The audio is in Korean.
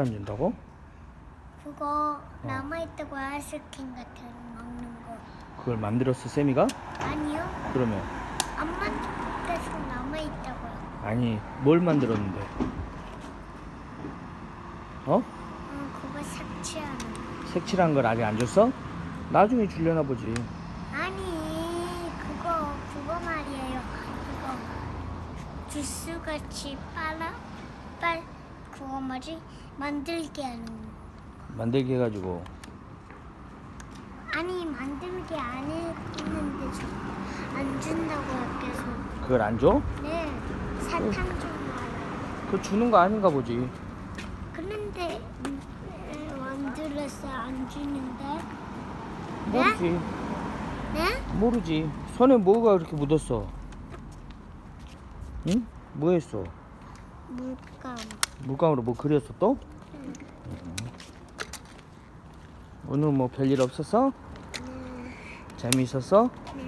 안 준다고? 그거 남아있다고 아이스크림 같은 거 먹는 거 그걸 만들었어 쌤이가? 아니요 그러면 안 만들어서 남아있다고요 아니 뭘 만들었는데? 어? 어 그거 삭제하는 거 색칠한 걸 아직 안 줬어? 나중에 줄려나 보지. 아니 그거 그거 말이에요 그거 주스 같이 빨아 빨 그거 뭐지 만들게 하는 거 만들게 해가지고 아니 만들게 안 했는데 저안 준다고요 계속 그걸 안 줘? 네 사탕 좀 말아요 그거 주는 거 아닌가 보지. 그런데 음, 에, 만들어서 안 주는데 모르지. 네? 모르지. 손에 뭐가 그렇게 묻었어? 응? 뭐 했어? 물감 물감으로 뭐 그렸어 또? 음. 오늘 뭐 별일 없었어? 네, 재미있었어? 네.